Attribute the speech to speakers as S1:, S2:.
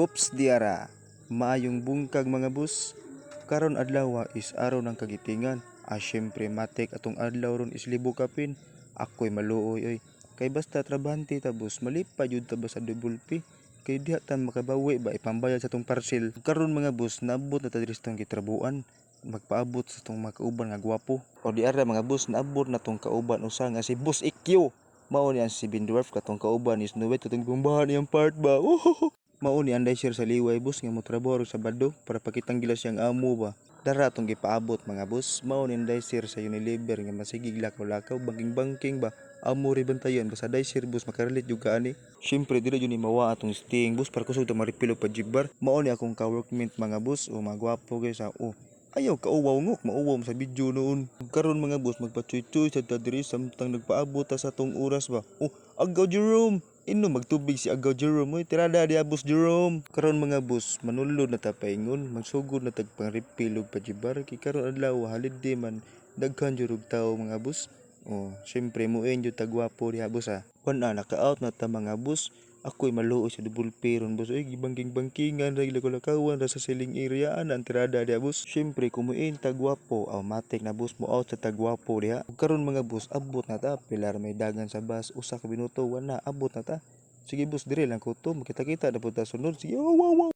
S1: Oops diara, maayong bungkag mga bus. Karon adlaw is araw ng kagitingan. Ah syempre matik atong adlaw ron is libo kapin. Ako'y maluoy oy. Kay basta trabante ta bus, malipa jud ta sa dubulpi. Kay diha ta makabawi ba ipambayad sa tong parcel. Karon mga bus, naabot na ta diri sa. Magpaabot sa tong mga kauban nga gwapo. O di ara mga bus, naabot na tong kauban usa nga si Bus IQ. Mao ni ang si Bindorf katong kauban is nuwet katong bumbahan niyang part ba. Uhuhu. Mao ni anday sir sa liway bus nga motrabaho sa Bado para pakitang gila siyang amo ba. Dara atong gipaabot mga bus. Mao ni anday sir sa Unilever nga masigig lakaw-lakaw banking-banking ba. Amo ri bantayan basta day sir bus makarelit jud ka ani. Syempre dili jud ni mawa atong sting bus para kusog ta maripilo pa jibbar. Mao ni akong ka-workmate mga bus o mga gwapo guys ha. Oh, Ayaw ka uwaw ngok, mauwaw sa video noon. Karon mga boss, magpa-chuy-chuy sa tadiri samtang nagpaabot ta sa tong oras ba. Oh, agaw Jerome! Ino magtubig si agaw Jerome, oy tirada diya boss Jerome. Karon mga boss, manulod na ta paingon, magsugod na tag pangripilog pa jibar kay karon adlaw halid di man daghan jurog tao mga boss. Oh, syempre mo enjo tagwapo diha boss ha. Wana naka-out na ta mga boss. Ako'y maluoy sa double peron boss. Ay, gibangking-bangkingan, ray lako-lakawan, ra sa siling area, ang tirada diya boss. Siyempre, kumuin tagwapo, aw matik na boss mo out sa tagwapo diha. Ug Karon mga boss, abot na ta, pilar may dagan sa bus, usa ka minuto, wana, abot na ta. Sige boss, dire lang ko to, makita-kita na po ta sunod. Sige, wow, wow, wow.